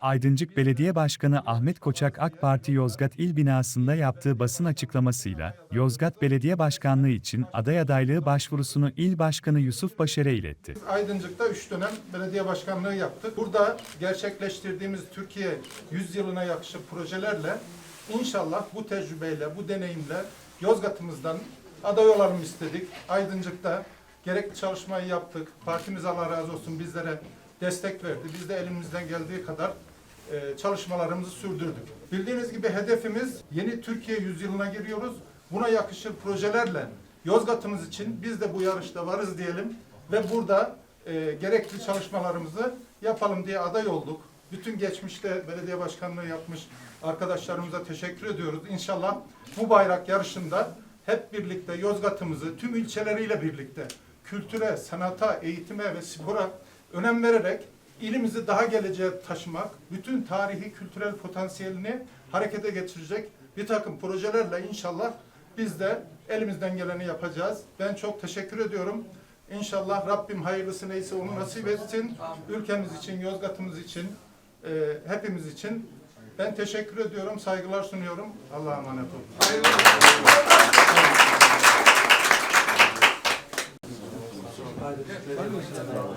Aydıncık Belediye Başkanı Ahmet Koçak AK Parti Yozgat İl binasında yaptığı basın açıklamasıyla, Yozgat Belediye Başkanlığı için aday adaylığı başvurusunu İl Başkanı Yusuf Başar'a iletti. Aydıncık'ta 3 dönem belediye başkanlığı yaptık. Burada gerçekleştirdiğimiz Türkiye 100 yılına yakışır projelerle inşallah bu tecrübeyle, bu deneyimle Yozgat'ımızdan aday olalım istedik. Aydıncık'ta gerekli çalışmayı yaptık. Partimiz Allah razı olsun bizlere destek verdi. Biz de elimizden geldiği kadar e, çalışmalarımızı sürdürdük. Bildiğiniz gibi hedefimiz yeni Türkiye yüzyılına giriyoruz. Buna yakışır projelerle Yozgat'ımız için biz de bu yarışta varız diyelim ve burada e, gerekli çalışmalarımızı yapalım diye aday olduk. Bütün geçmişte belediye başkanlığı yapmış arkadaşlarımıza teşekkür ediyoruz. İnşallah bu bayrak yarışında hep birlikte Yozgat'ımızı tüm ilçeleriyle birlikte kültüre, sanata, eğitime ve spora önem vererek ilimizi daha geleceğe taşımak, bütün tarihi kültürel potansiyelini harekete geçirecek bir takım projelerle inşallah biz de elimizden geleni yapacağız. Ben çok teşekkür ediyorum. İnşallah Rabbim hayırlısı neyse onu nasip etsin. Ülkemiz için, Yozgat'ımız için, e, hepimiz için. Ben teşekkür ediyorum, saygılar sunuyorum. Allah'a emanet olun. Başkanım.